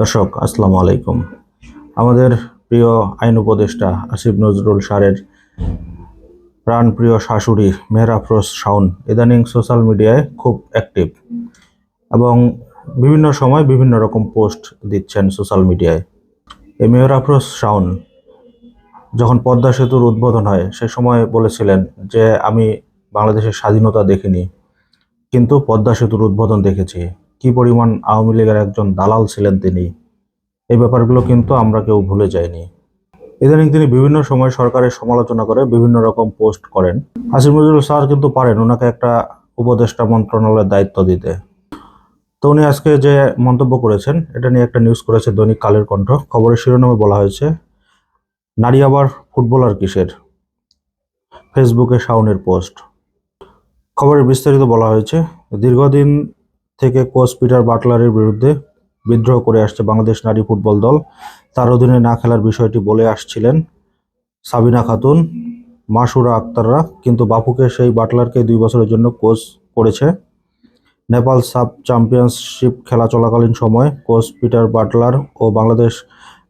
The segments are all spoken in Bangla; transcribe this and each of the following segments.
দর্শক, আসসালামু আলাইকুম। আমাদের প্রিয় আইন উপদেষ্টা আসিফ নজরুল সারের প্রাণপ্রিয় শাশুড়ি মেহরা আফরোজ শাওন ইদানিং সোশ্যাল মিডিয়ায় খুব অ্যাক্টিভ এবং বিভিন্ন সময় বিভিন্ন রকম পোস্ট দিচ্ছেন সোশ্যাল মিডিয়ায়। এই মেহরা আফরোজ শাওন যখন পদ্মা সেতুর উদ্বোধন হয়, সে সময় বলেছিলেন যে, আমি বাংলাদেশের স্বাধীনতা দেখিনি, কিন্তু পদ্মা সেতুর উদ্বোধন দেখেছি। কি পরিমাণ আওয়ামী লীগের একজন দালাল ছিলেন তিনি? এই ব্যাপারগুলো কিন্তু আমরা কেউ ভুলে যাইনি। ইদানিং তিনি বিভিন্ন সময় সরকারের সমালোচনা করে বিভিন্ন রকম পোস্ট করেন। আসিফ নজরুল স্যার কিন্তু পারেন ওনাকে একটা উপদেষ্টা মন্ত্রণালয়ের দায়িত্ব দিতে। তো উনি আজকে যে মন্তব্য করেছেন, এটা নিয়ে একটা নিউজ করেছে দৈনিক কালের কণ্ঠ। খবরের শিরোনামে বলা হয়েছে, নারী আবার ফুটবলার কিসের? ফেসবুকে শাওনের পোস্ট। খবরের বিস্তারিত বলা হয়েছে, দীর্ঘদিন থেকে কোচ পিটার বাটলারের বিরুদ্ধে বিদ্রোহ করে আসছে বাংলাদেশ নারী ফুটবল দল। তার অধীনে না খেলার বিষয়টি বলে আসছিলেন সাবিনা খাতুন, মাসুরা আক্তাররা। কিন্তু বাপুকে সেই বাটলারকে দুই বছরের জন্য কোচ করেছে। নেপাল সাব চ্যাম্পিয়নশিপ খেলা চলাকালীন সময় কোচ পিটার বাটলার ও বাংলাদেশ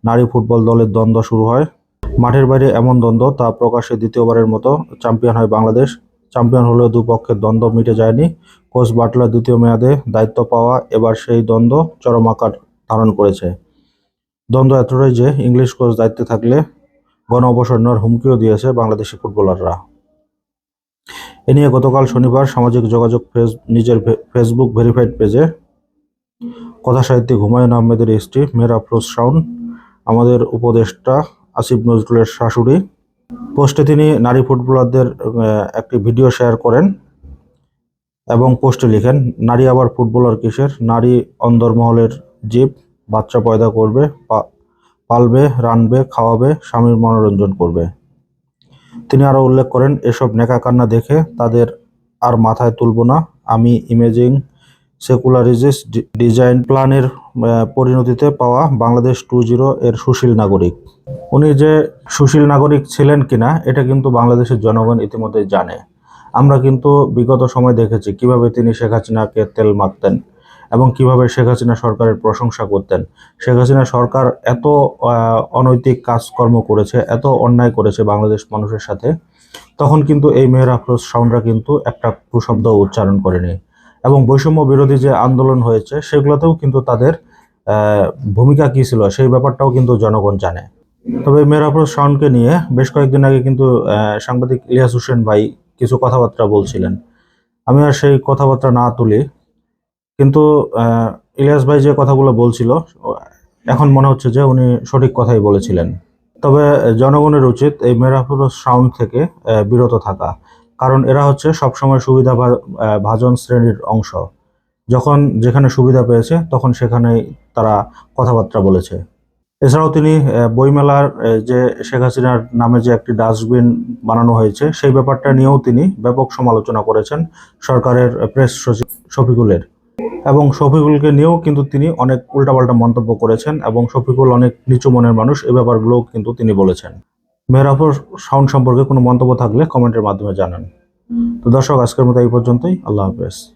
নারী ফুটবল দলের দ্বন্দ্ব শুরু হয়। মাঠের বাইরে এমন দ্বন্দ্ব তা প্রকাশ্যে দ্বিতীয়বারের মতো চ্যাম্পিয়ন হয় বাংলাদেশ। চ্যাম্পিয়ন হলেও দুপক্ষের দ্বন্দ্ব মিটে যায়নি। কোচ বাটলার দ্বিতীয় মেয়াদে দায়িত্ব পাওয়া এবার সেই দ্বন্দ্ব চরম আকার ধারণ করেছে। দ্বন্দ্ব এতটাই যে ইংলিশ কোচ দায়িত্বে থাকলে গণ অবসর নেওয়ার হুমকিও দিয়েছে বাংলাদেশি ফুটবলাররা। এ নিয়ে গতকাল শনিবার সামাজিক যোগাযোগ পেজ নিজের ফেসবুক ভেরিফাইড পেজে কথা সাহিত্যিক হুমায়ুন আহমেদের স্ত্রী মেরা আফরোজ শাওন আমাদের উপদেষ্টা আসিফ নজরুলের শাশুড়ি পোস্টে তিনি নারী ফুটবলারদের একটি ভিডিও শেয়ার করেন এবং পোস্টে লিখেন, নারী আবার ফুটবলার কিসের? নারী অন্দরমহলের জীব, বাচ্চা পয়দা করবে পালবে, রানবে, খাওয়াবে, স্বামীর মনোরঞ্জন করবে। তিনি আরও উল্লেখ করেন, এসব নেকা কান্না দেখে তাদের আর মাথায় তুলব না। আমি ইমেজিং সেকুলারিজিস ডিজাইন প্ল্যানের পরিণতিতে পাওয়া বাংলাদেশ টু জিরো এর সুশীল নাগরিক। উনি যে সুশীল নাগরিক ছিলেন কিনা, এটা কিন্তু বাংলাদেশের জনগণ ইতিমধ্যে জানে। আমরা কিন্তু বিগত সময় দেখেছি কীভাবে তিনি শেখ হাসিনাকে তেল মাখতেন এবং কীভাবে শেখ হাসিনা সরকারের প্রশংসা করতেন। শেখ হাসিনা সরকার এত অনৈতিক কাজকর্ম করেছে, এত অন্যায় করেছে বাংলাদেশ মানুষের সাথে, তখন কিন্তু এই মেয়ের আফরোজ সাউন্ডরা কিন্তু একটা কুশব্দ উচ্চারণ করেনি। এবং বৈষম্য বিরোধী যে আন্দোলন হয়েছে, সেগুলোতেও কিন্তু তাদের ভূমিকা কী ছিল সেই ব্যাপারটাও কিন্তু জনগণ জানে। তবে আফরোজ সাউন্ডকে নিয়ে বেশ কয়েকদিন আগে কিন্তু সাংবাদিক ইলিয়াস হোসেন ভাই কিছু কথাবার্তা বলছিলেন। আমি আর সেই কথাবার্তা না তুলি। কিন্তু ইলিয়াস ভাই যে কথাগুলো বলছিল, এখন মনে হচ্ছে যে উনি সঠিক কথাই বলেছিলেন। তবে জনগণের উচিত এই মেরাপুর সাউন্ড থেকে বিরত থাকা। কারণ এরা হচ্ছে সবসময় সুবিধা ভাজন শ্রেণির অংশ। যখন যেখানে সুবিধা পেয়েছে, তখন সেখানে তারা কথাবার্তা বলেছে। এছাড়াও তিনি বইমেলার যে শেখ হাসিনার নামে যে একটি ডাস্টবিন বানানো হয়েছে, সেই ব্যাপারটা নিয়েও তিনি ব্যাপক সমালোচনা করেছেন সরকারের প্রেস সচিব শফিকুলের। এবং শফিকুলকে নিয়েও কিন্তু তিনি অনেক উল্টাপাল্টা মন্তব্য করেছেন এবং শফিকুল অনেক নিচু মনের মানুষ এই ব্যাপারগুলোও কিন্তু তিনি বলেছেন। মেহরাফর সাউন্ড সম্পর্কে কোনো মন্তব্য থাকলে কমেন্টের মাধ্যমে জানান। তো দর্শক, আজকের মতো এই পর্যন্তই। আল্লাহ হাফেজ।